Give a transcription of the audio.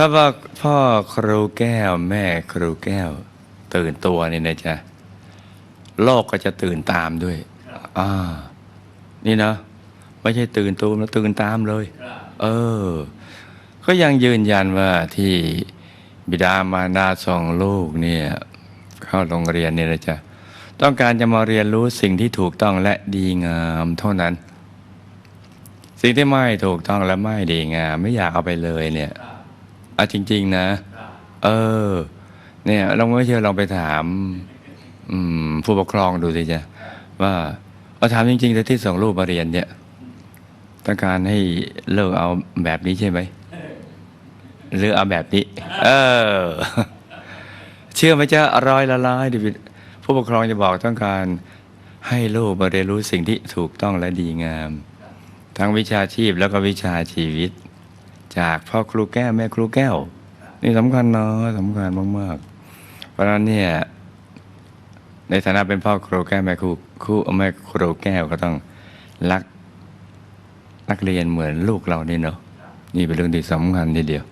ถ้าว่าพ่อครูแก้วแม่ครูแก้ว ตื่นตัวนี่นะจ๊ะโลกก็จะตื่นตามด้วยอ่านี่นะไม่ใช่ตื่นตัวแล้วตื่นตามเลย เออ ก็ยังยืนยันว่าที่บิดามารดาส่งลูกเนี่ย เข้าโรงเรียนเนี่ยนะจ๊ะต้องการจะมาเรียนรู้สิ่งที่ถูกต้องและดีงามเท่านั้น สิ่งที่ไม่ถูกต้องและไม่ดีงาม ไม่อยากเอาไปเลยเนี่ย อาจริง ๆ นะ เออ เนี่ยเราไม่เชื่อลองไปถาม อืม ผู้ปกครองดูสิจ๊ะว่าเอาถามจริงๆแต่ที่ส่งลูกมาเรียนเนี่ยต้องการให้เลิกเอาแบบนี้ใช่ไหมหรือเอาแบบนี้ เออ เชื่อไหมจ๊ะร้อยละร้อยดิผู้ปกครองจะบอกต้องการให้ลูกมาเรียนรู้สิ่งที่ถูกต้องและดีงาม ทั้งวิชาชีพแล้วก็วิชาชีวิต จากพ่อครูแก้วแม่ครูแก้ว นี่สำคัญเนาะสำคัญมากๆ เพราะฉะนั้นเนี่ยในฐานะเป็นพ่อครูแก้วแม่ครูครูแม่ครูแก้วก็ต้องรักนักเรียนเหมือนลูกเรานี่เนาะนี่เป็นเรื่องที่สำคัญทีเดียว